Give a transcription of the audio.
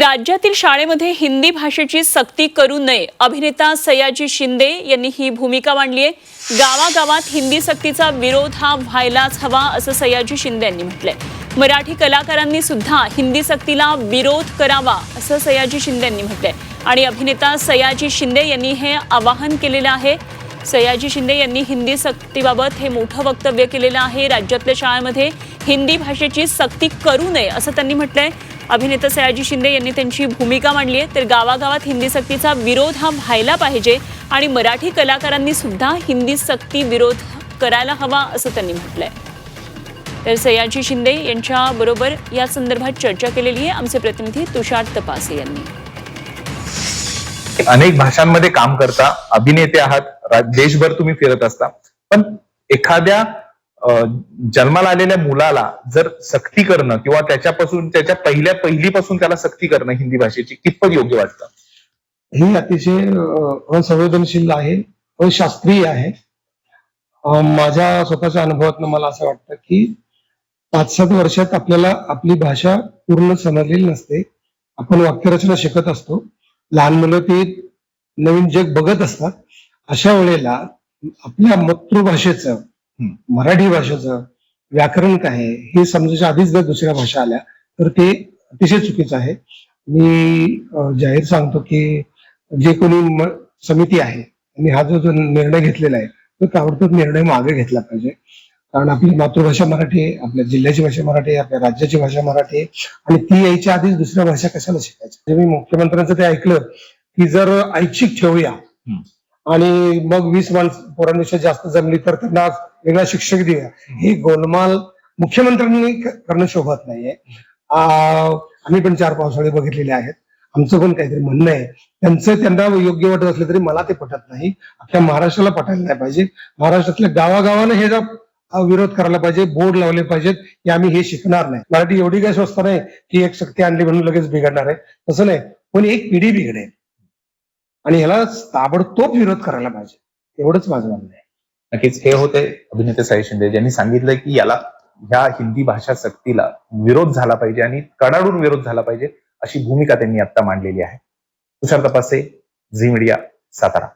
राज्यातील शाळेमध्ये हिंदी भाषेची सक्ती करू नये. अभिनेता सयाजी शिंदे यांनी ही भूमिका मांडली आहे. गावागावात हिंदी सक्तीचा विरोध हा व्हायलाच हवा असं सयाजी शिंदे यांनी म्हटलंय. मराठी कलाकारांनी सुद्धा हिंदी सक्तीला विरोध करावा असं सयाजी शिंदे यांनी म्हटलंय. आणि अभिनेता सयाजी शिंदे यांनी हे आवाहन केलेलं आहे. सयाजी शिंदे यांनी हिंदी सक्तीबाबत हे मोठं वक्तव्य केलेलं आहे. राज्यातल्या शाळांमध्ये हिंदी भाषेची सक्ती करू नये असं त्यांनी म्हटलंय. अभिनेता सयाजी शिंदे यांनी त्यांची भूमिका मांडली आहे. तर गावागावात हिंदी सक्तीचा विरोध हा व्हायला पाहिजे आणि मराठी कलाकारांनी सुद्धा हिंदी सक्ती विरोध करायला हवा असं त्यांनी म्हटलंय. तर सयाजी शिंदे यांच्या बरोबर या संदर्भात चर्चा केलेली आहे आमचे प्रतिनिधी तुषार तपासे यांनी. अनेक भाषांमध्ये काम करता अभिनेते आहात. देशभर तुम्ही फिरत असता. पण एखाद्या जन्माला आलेल्या मुलाला जर सक्ती करणं किंवा त्याच्यापासून त्याच्या पहिल्या पहिलीपासून त्याला सक्ती करणं हिंदी भाषेची कितपत योग्य वाटतं? ही अतिशय असंवेदनशील आहे अशास्त्रीय आहे. माझ्या स्वतःच्या अनुभवातनं मला असं वाटतं की पाच सात वर्षात आपल्याला आपली भाषा पूर्ण समजलेली नसते. आपण वाक्यरचना शिकत असतो. लहान मुलं ते नवीन जग बघत असतात. अशा वेळेला आपल्या मातृभाषेचं मराठी भाषेचं व्याकरण काय हे समजायच्या आधीच जर दुसऱ्या भाषा आल्या तर ते अतिशय चुकीचं आहे. मी जाहीर सांगतो की जे कोणी समिती आहे आणि हा जो जो निर्णय घेतलेला आहे तो ताबडतोब निर्णय मागे घेतला पाहिजे. कारण आपली मातृभाषा मराठी आहे आपल्या जिल्ह्याची भाषा मराठी आहे आपल्या राज्याची भाषा मराठी आहे आणि ती यायच्या आधीच दुसऱ्या भाषा कशाला शिकायच्या? म्हणजे मी मुख्यमंत्र्यांचं ते ऐकलं की जर ऐच्छिक ठेवूया आणि मग वीस माणस पोरांपेक्षा जास्त जमली तर त्यांना वेगळा शिक्षक देऊया हे गोलमाल मुख्यमंत्र्यांनी करणं शोभत नाहीये. आम्ही पण चार पावसाळे बघितलेले आहेत. आमचं पण काहीतरी म्हणणं आहे. त्यांचं त्यांना योग्य वाटत असलं तरी मला ते पटत नाही. अख्ख्या महाराष्ट्राला पटायला नाही पाहिजे. महाराष्ट्रातल्या गावागावानं हे जर विरोध करायला पाहिजे बोर्ड लावले पाहिजेत की आम्ही हे शिकणार नाही. मराठी एवढी काही स्वस्त नाही की एक शक्ती आणली म्हणून लगेच बिघडणार आहे. तसं नाही. पण एक पिढी बिघडेल. आणि ह्याला ताबडतोब विरोध करायला पाहिजे. एवढंच माझं म्हणणं आहे. नक्कीच. हे होते अभिनेते साई शिंदे ज्यांनी सांगितलं की याला ह्या हिंदी भाषा सक्तीला विरोध झाला पाहिजे आणि कडाडून विरोध झाला पाहिजे अशी भूमिका त्यांनी आता मांडलेली आहे. Tushar Tapase Zee media Satara.